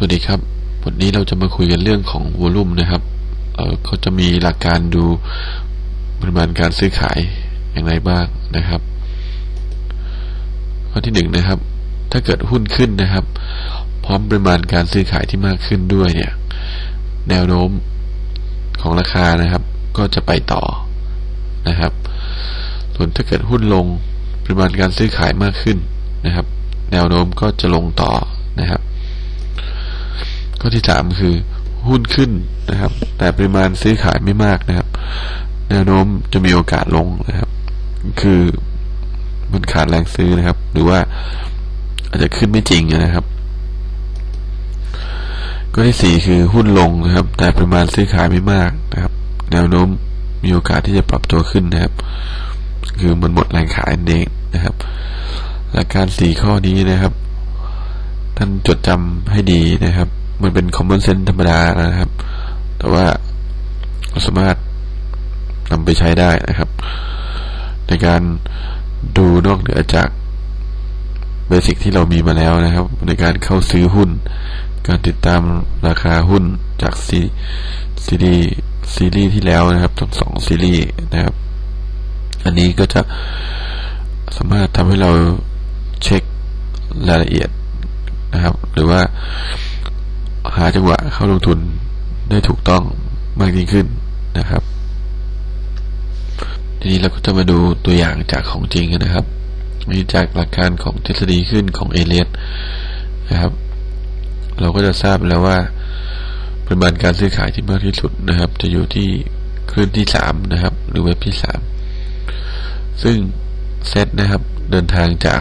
สวัสดีครับ วันนี้เราจะมาคุยกันเรื่องของวอลุ่มนะครับเเขาจะมีหลักการดูปริมาณการซื้อขายอย่างไรบ้างนะครับ ข้อที่หนึ่งนะครับ ถ้าเกิดหุ้นขึ้นนะครับ พร้อมปริมาณการซื้อขายที่มากขึ้นด้วยเนี่ย แนวโน้มของราคานะครับ ก็จะไปต่อนะครับ ส่วนถ้าเกิดหุ้นลงปริมาณการซื้อขายมากขึ้นนะครับ แนวโน้มก็จะลงต่อนะครับ ข้อที่สามคือหุ้นขึ้นนะครับ แต่ปริมาณซื้อขายไม่มากนะครับ แนวโน้มจะมีโอกาสลงนะครับ คือมันขาดแรงซื้อนะครับ หรือว่าอาจจะขึ้นไม่จริงนะครับข้อที่สี่คือหุ้นลงนะครับ แต่ปริมาณซื้อขายไม่มากนะครับ แนวโน้มมีโอกาสที่จะปรับตัวขึ้นนะครับ คือมันหมดแรงขายเองนะครับหลักการสี่ข้อนี้นะครับ ท่านจดจำให้ดีนะครับ มันเป็น common sense ธรรมดานะครับ แต่ว่าเราสามารถนำไปใช้ได้นะครับ ในการดูนอกเหนือจากเบสิกที่เรามีมาแล้วนะครับ ในการเข้าซื้อหุ้น การติดตามราคาหุ้นจากซีซีรีซีรีส์ที่แล้วนะครับทั้งสองซีรีส์นะครับ อันนี้ก็จะสามารถทำให้เราเช็ครายละเอียดนะครับ หรือว่า หาจังหวะเข้าลงทุนได้ถูกต้องมากยิ่งขึ้นนะครับ ทีนี้เราก็จะมาดูตัวอย่างจากของจริงกันนะครับนี่จากหลักการของทฤษฎีขึ้นของเอเลียสนะครับ เราก็จะทราบแล้วว่าปริมาณการซื้อขายที่มากที่สุดนะครับ จะอยู่ที่คลื่นที่สามนะครับ หรือเว็บที่สามซึ่งเซตนะครับ เดินทางจาก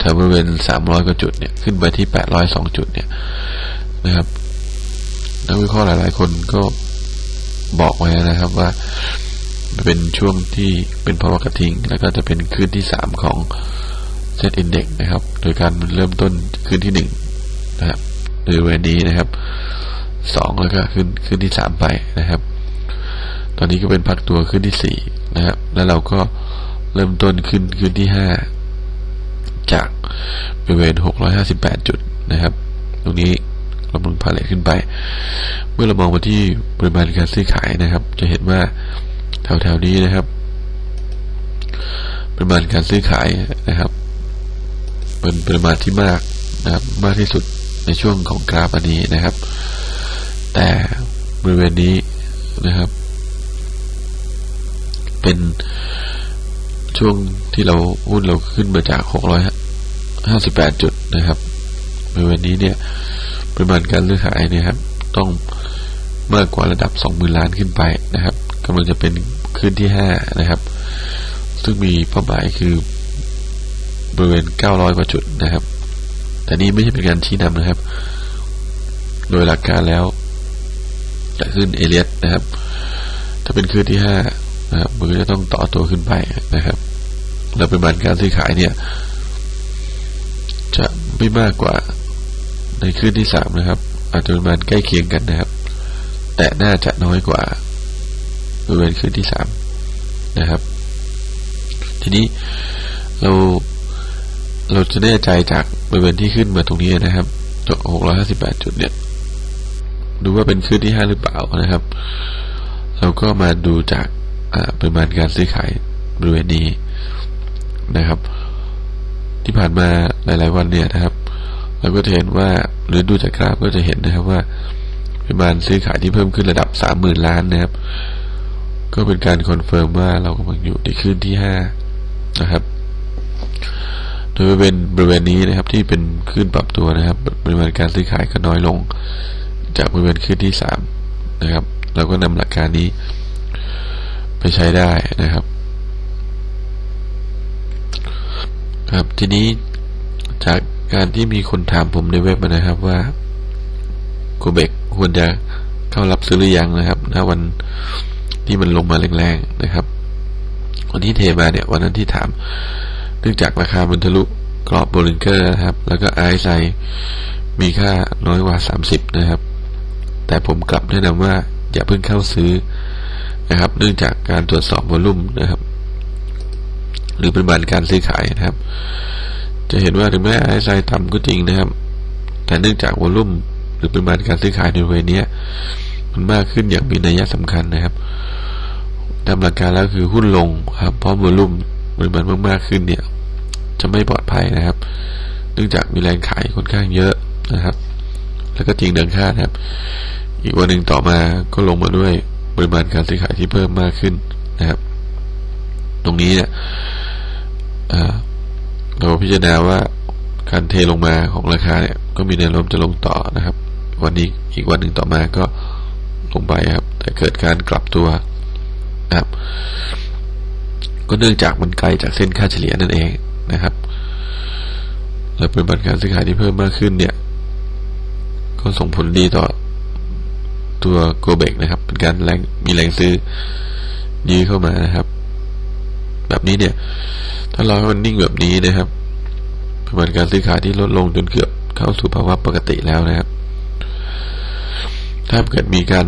แถวๆบริเวณสามร้อยกว่าจุดเนี่ยขึ้นไปที่แปดร้อยสองจุดเนี่ยนะครับนักวิเคราะห์หลาย ๆ คนก็บอกไว้นะครับว่าเป็นช่วงที่เป็นภาวะกระทิง แล้วก็จะเป็นคืนที่สามของเซตอินเด็กนะครับ โดยการเริ่มต้นคืนที่หนึ่งนะครับหรือวันนี้นะครับสองแล้วก็ขึ้นขึ้นที่สามไปนะครับ ตอนนี้ก็เป็นพักตัวขึ้นที่สี่นะครับ แล้วเราก็เริ่มต้นขึ้นขึ้นที่ห้า จากบริเวณหกร้อยห้าสิบแปดจุดนะครับ ตรงนี้เราลงพาเลทขึ้นไป เมื่อเรามองมาที่ปริมาณการซื้อขายนะครับ จะเห็นว่าแถวๆนี้นะครับ ปริมาณการซื้อขายนะครับ เป็นปริมาณที่มากนะครับมากที่สุดในช่วงของกราฟอันนี้นะครับ แต่บริเวณนี้นะครับ เป็น ช่วงที่เราหุ้นเราขึ้นมาจากหกร้อยห้าสิบแปดจุดนะครับบริเวณนี้เนี่ยปริมาณการซื้อขายเนี่ยครับ ต้องมากกว่าระดับสองหมื่นล้านขึ้นไปนะครับกำลังจะเป็นขึ้นที่ห้านะครับ ซึ่งมีเป้าหมายคือบริเวณเก้าร้อยกว่าจุดนะครับ แต่นี้ไม่ใช่เป็นการชี้นำนะครับ โดยหลักการแล้ว จะขึ้นเอเลียสนะครับ ถ้าเป็นขึ้นที่ห้า นะครับมือจะต้องต่อตัวขึ้นไปนะครับแล้วปริมาณการซื้อขายเนี่ย จะไม่มากกว่าในขึ้นที่สามนะครับ อาจจะประมาณใกล้เคียงกันนะครับ แต่น่าจะน้อยกว่าบริเวณขึ้นที่สามนะครับ ทีนี้เราเราจะแน่ใจจากบริเวณที่ขึ้นมาตรงนี้นะครับจากหกร้อยห้าสิบแปดจุดเนี่ย ดูว่าเป็นขึ้นที่ห้าหรือเปล่านะครับ เราก็มาดูจาก ปริมาณการซื้อขายบริเวณนี้นะครับ ที่ผ่านมาหลาย ๆ วันเนี่ยนะครับ เราก็จะเห็นว่าหรือดูจากกราฟก็จะเห็นนะครับว่าปริมาณซื้อขายที่เพิ่มขึ้นระดับสามหมื่นล้านนะครับ ก็เป็นการคอนเฟิร์มว่าเรากำลังอยู่ในขึ้นที่ห้านะครับ โดยบริเวณบริเวณนี้นะครับที่เป็นขึ้นปรับตัวนะครับปริมาณการซื้อขายก็น้อยลง จากบริเวณขึ้นที่สามนะครับ เราก็นำหลักการนี้ ใช้ได้นะครับ ครับ ทีนี้จากการที่มีคนถามผมในเว็บนะครับว่าโกเบกควรจะเข้ารับซื้อหรือยังนะครับณวันที่มันลงมาแรงๆนะครับ วันที่เทมาเนี่ย วันนั้นที่ถาม เนื่องจากราคามันทะลุกรอบโบลิงเกอร์นะครับ แล้วก็ไอซ์ไซมีค่าน้อยกว่าสามสิบนะครับ แต่ผมกลับแนะนำว่าอย่าเพิ่งเข้าซื้อ นะครับ เนื่องจากการตรวจสอบวอลุ่มนะครับ หรือปริมาณการซื้อขายนะครับ จะเห็นว่าถึงแม้ไอซ์ไซต่ำก็จริงนะครับ แต่เนื่องจากวอลลุ่มหรือปริมาณการซื้อขายในเวนี้มันมากขึ้นอย่างมีนัยสำคัญนะครับตามหลักการแล้วคือหุ้นลงครับเพราะวอลลุ่มปริมาณมากๆขึ้นเนี่ย จะไม่ปลอดภัยนะครับ เนื่องจากมีแรงขายค่อนข้างเยอะนะครับ แล้วก็จริงดังคาดครับ อีกวันหนึ่งต่อมาก็ลงมาด้วย ปริมาณการซื้อขายที่เพิ่มมากขึ้นนะครับ ตรงนี้เนี่ยเราพิจารณาว่าการเทลงมาของราคาเนี่ย ก็มีแนวโน้มจะลงต่อนะครับ วันนี้อีกวันหนึ่งต่อมาก็ลงไปครับ แต่เกิดการกลับตัวนะครับ ก็เนื่องจากมันไกลจากเส้นค่าเฉลี่ยนั่นเองนะครับและปริมาณการซื้อขายที่เพิ่มมากขึ้นเนี่ย ก็ส่งผลดีต่อ ตัวโกเบกนะครับ เป็นการแรงมีแรงซื้อยื้อเข้ามานะครับ แบบนี้เนี่ย ถ้าเราให้มันนิ่งแบบนี้นะครับประมาณการซื้อขายที่ลดลงจนเกือบเข้าสู่ภาวะปกติแล้วนะครับ ถ้าเกิดมีการ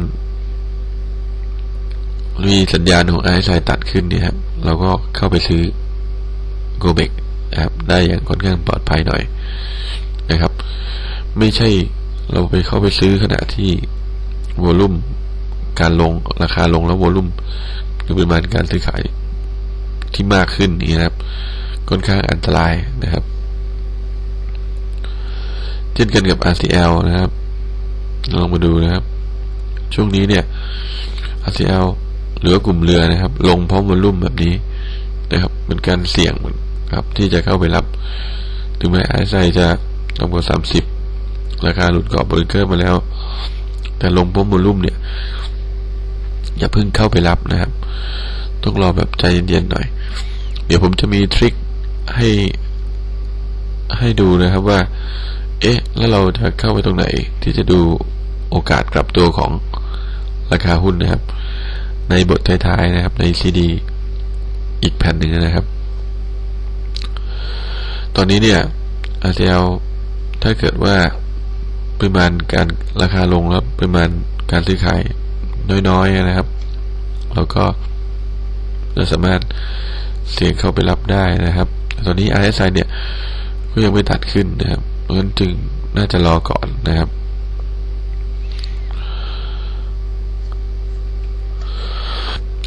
มีสัญญาณของไอซ์ไตัดขึ้นเนี่ยครับเราก็เข้าไปซื้อโกเบกนะครับ ได้อย่างค่อนข้างปลอดภัยหน่อยนะครับ ไม่ใช่เราไปเข้าไปซื้อขณะที่ วอลุ่มการลงราคาลงแล้ววอลุ่มหรือปริมาณการซื้อขายที่มากขึ้นนี่นะครับค่อนข้างอันตรายนะครับ เช่นกันกับ RCL นะครับลองมาดูนะครับ ช่วงนี้เนี่ย RCL หรือกลุ่มเรือนะครับ ลงพร้อมวอลุ่มแบบนี้นะครับเป็นการเสี่ยงครับ ที่จะเข้าไปรับถึงแม้ไอซ์ไซจะต่ำกว่าสามสิบราคาหลุดกรอบเบร์เกอร์มาแล้ว แต่ลงพร้อมวอลุ่มเนี่ย อย่าเพิ่งเข้าไปรับนะครับ ต้องรอแบบใจเย็นๆหน่อย เดี๋ยวผมจะมีทริคให้ให้ดูนะครับว่า เอ๊ะ แล้วเราจะเข้าไปตรงไหน ที่จะดูโอกาสกลับตัวของราคาหุ้นนะครับ ในบทท้ายๆนะครับ ในซีดี อีกแผ่นหนึ่งนะครับ ตอนนี้เนี่ย RCL ถ้าเกิดว่า ปริมาณการราคาลงแล้วปริมาณการซื้อขายน้อยๆนะครับเราก็จะสามารถเสี่ยงเข้าไปรับได้นะครับ ตอนนี้ RSI เนี่ยก็ยังไม่ตัดขึ้นนะครับ เพราะฉะนั้นจึงน่าจะรอก่อนนะครับ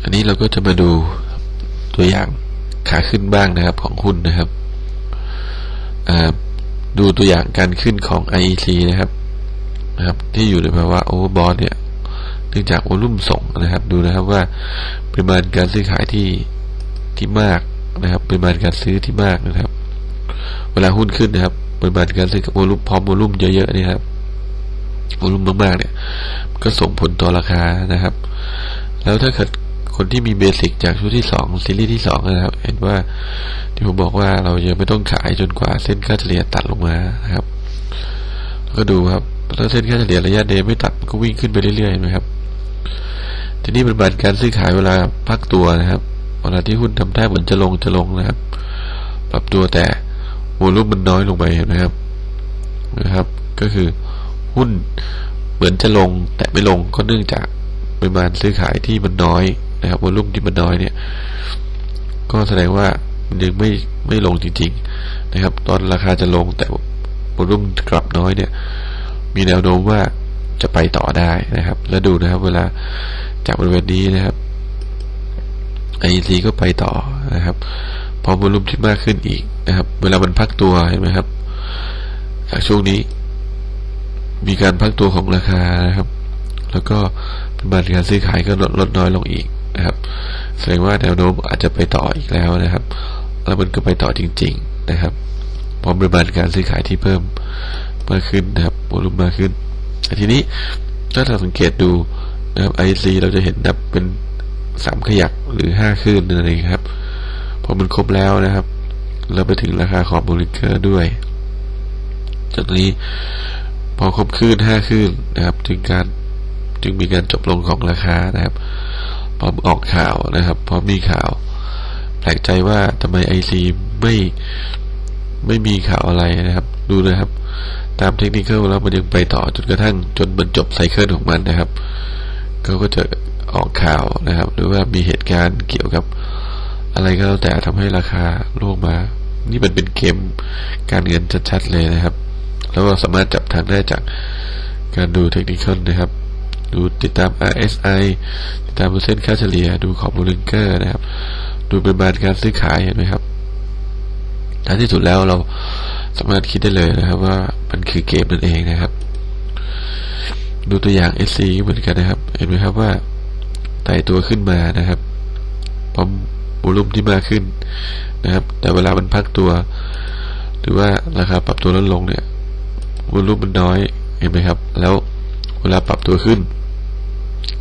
อันนี้เราก็จะมาดูตัวอย่างขาขึ้นบ้างนะครับของหุ้นนะครับ ดูตัวอย่างการขึ้นของ IEC นะครับ นะครับ ที่อยู่ในภาวะโอเวอร์บอทเนี่ยเนื่องจากวอลุ่มส่งนะครับ ดูนะครับว่าปริมาณการซื้อขายที่ที่มากนะครับปริมาณการซื้อที่มากนะครับ เวลาหุ้นขึ้นนะครับปริมาณการซื้อวอลุ่มพร้อมวอลุ่มเยอะๆนี่ครับวอลุ่มมากๆ เนี่ย ก็ส่งผลต่อราคานะครับ แล้วถ้าเกิดคนที่มีเบสิกจากชุดที่สองซีรีส์ที่สองนะครับ เห็นว่าที่ผมบอกว่าเรายังไม่ต้องขายจนกว่าเส้นค่าเฉลี่ยตัดลงมานะครับแล้วก็ดูครับ แล้วเส้นค่าเฉลี่ยระยะเดย์ไม่ตัดก็วิ่งขึ้นไปเรื่อยๆนะครับ ทีนี้เป็นบัตรการซื้อขายเวลาพักตัวนะครับเวลาที่หุ้นทำท่าเหมือนจะลงจะลงนะครับ ปรับตัวแต่วอลุ่มมันน้อยลงไปเห็นไหมครับนะครับ ก็คือหุ้นเหมือนจะลงแต่ไม่ลงก็เนื่องจากปริมาณซื้อขายที่มันน้อยนะครับวอลุ่มที่มันน้อยเนี่ย ก็แสดงว่ามันยังไม่ไม่ลงจริง ๆ นะครับ ตอนราคาจะลงแต่วอลุ่มกลับน้อยเนี่ย มีแนวโน้มว่าจะไปต่อได้นะครับ แล้วดูนะครับ เวลาจากบริเวณนี้นะครับ IEC ก็ไปต่อนะครับ พอวอลุ่มที่มากขึ้นอีกนะครับ เวลามันพักตัวเห็นไหมครับจากช่วงนี้ มีการพักตัวของราคานะครับ แล้วก็ปริมาณการซื้อขายก็ลดลดน้อยลงอีกนะครับ แสดงว่าแนวโน้มอาจจะไปต่ออีกแล้วนะครับ แล้วมันก็ไปต่อจริง ๆ นะครับพอปริมาณการซื้อขายที่เพิ่ม มากขึ้นนะครับวอลุ่มมากขึ้นทีนี้ถ้าเราสังเกตดูนะครับไอซีเราจะเห็นนับเป็นสามขยักหรือห้าคลื่นนั่นเองครับพอมันครบแล้วนะครับ เราไปถึงราคาของบริเกอร์ด้วยจากนี้พอครบคลื่นห้าคลื่นนะครับ จึงการจึงมีการจบลงของราคานะครับ พอออกข่าวนะครับ พอมีข่าว แปลกใจว่าทำไมไอซีไม่ไม่มีข่าวอะไรนะครับ ดูนะครับ ตามเทคนิคแล้วมันยังไปต่อจนกระทั่งจนมันจบไซเคิลของมันนะครับเขาก็จะออกข่าวนะครับ หรือว่ามีเหตุการณ์เกี่ยวกับอะไรก็แล้วแต่ทำให้ราคาลงมา นี่มันเป็นเกมการเงินชัดๆเลยนะครับ แล้วก็สามารถจับทางได้จากการดูเทคนิคนะครับ ดูติดตาม RSI ติดตามเปอร์เซ็นต์ค่าเฉลี่ย ดูขอบบูลิงเกอร์นะครับ ดูปริมาณการซื้อขายเห็นไหมครับท้ายที่สุดแล้วเรา สามารถคิดได้เลยนะครับว่ามันคือเกมนั่นเองนะครับ ดูตัวอย่าง SC เหมือนกันนะครับ เห็นไหมครับว่าไต่ตัวขึ้นมานะครับพร้อมวอลุ่มที่มากขึ้นนะครับ แต่เวลามันพักตัว หรือว่าราคาปรับตัวลดลงเนี่ยวอลุ่มมันน้อยเห็นไหมครับ แล้วเวลาปรับตัวขึ้น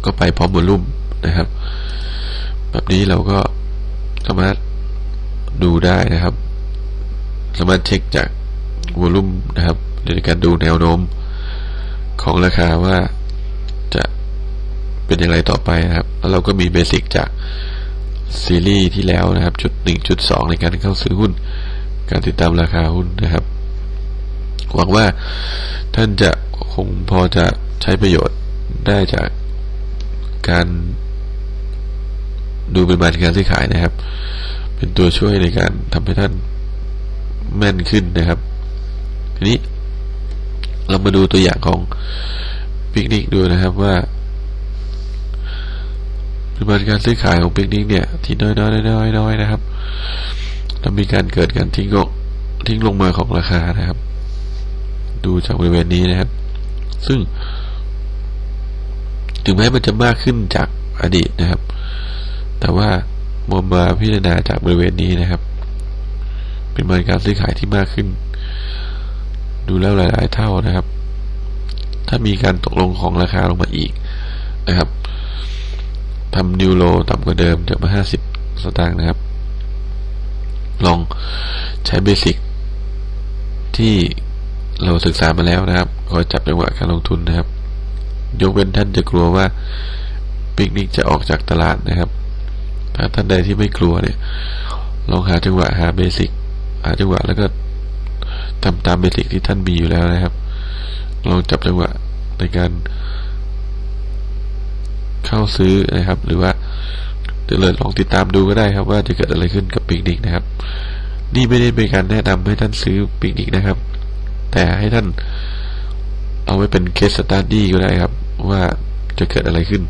ก็ไปพร้อมวอลุ่มนะครับ แบบนี้เราก็สามารถดูได้นะครับ สามารถเช็คจาก วอลุ่มนะครับในการดูแนวโน้มของราคาว่าจะเป็นอย่างไรต่อไปนะครับ แล้วเราก็มีเบสิกจากซีรีส์ที่แล้วนะครับ จุดหนึ่งจุดสองในการเข้าซื้อหุ้น การติดตามราคาหุ้นนะครับ หวังว่าท่านจะคงพอจะใช้ประโยชน์ได้จากการดูปริมาณการซื้อขายนะครับ เป็นตัวช่วยในการทำให้ท่านแม่นขึ้นนะครับ ทีนี้ เรามาดูตัวอย่างของปิกนิกดูนะครับว่าปริมาณการซื้อขายของปิกนิกเนี่ย ที่น้อยน้อยน้อยน้อยนะครับจะมีการเกิดการทิ้งลงทิ้งลงมาของราคานะครับ ดูจากบริเวณนี้นะครับ ซึ่ง ถึงแม้มันจะมากขึ้นจากอดีตนะครับ แต่ว่ามองมาพิจารณาจากบริเวณนี้นะครับ เป็นมาการซื้อขายที่มากขึ้น ดูแล้วหลาย ๆ เท่านะครับ ถ้ามีการตกลงของราคาลงมาอีกนะครับทำนิวโลต่ำกว่าเดิมจะมาห้าสิบสตางค์นะครับ ลองใช้เบสิกที่เราศึกษามาแล้วนะครับคอยจับจังหวะการลงทุนนะครับ ยกเว้นท่านจะกลัวว่าปิกนิกจะออกจากตลาดนะครับ ถ้าท่านใดที่ไม่กลัวเนี่ย ลองหาจังหวะหาเบสิกหาจังหวะแล้วก็ ทำตามเบสิกที่ท่านมีอยู่แล้วนะครับลองจับจังหวะในการเข้าซื้อนะครับ หรือว่าเดี๋ยวเลยลองติดตามดูก็ได้ครับ ว่าจะเกิดอะไรขึ้นกับปิกนิกนะครับ นี่ไม่ได้เป็นการแนะนำให้ท่านซื้อปิกนิกนะครับ แต่ให้ท่านเอาไว้เป็นเคสสตาร์ดี้ก็ได้ครับ ว่าจะเกิดอะไรขึ้น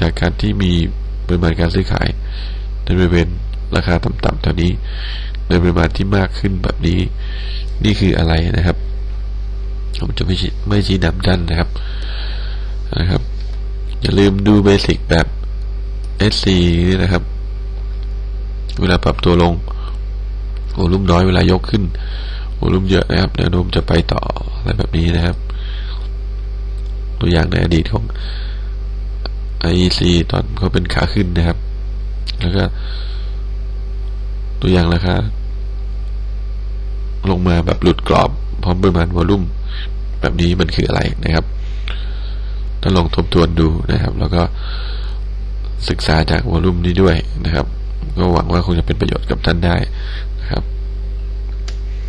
จากการที่มีปริมาณการซื้อขายในบริเวณราคาต่ำๆเท่านี้ ในปริมาณที่มากขึ้นแบบนี้ นี่คืออะไรนะครับ ผมจะไม่ไม่ชี้นำด้านนะครับนะครับ อย่าลืมดูเบสิกแบบ SC นี่นะครับ เวลาปรับตัวลงโอลุ่มน้อยเวลายกขึ้นโอลุ่มเยอะนะครับแนวโน้มจะไปต่ออะไรแบบนี้นะครับ ตัวอย่างในอดีตของ IEC ตอนเขาเป็นขาขึ้นนะครับ แล้วก็ ตัวอย่างราคา ลงมาแบบหลุดกรอบ พร้อมปริมาณวอลุ่มแบบนี้มันคืออะไรนะครับถ้าลองทบทวนดูนะครับ แล้วก็ศึกษาจากวอลุ่มนี้ด้วยนะครับ ก็หวังว่าคงจะเป็นประโยชน์กับท่านได้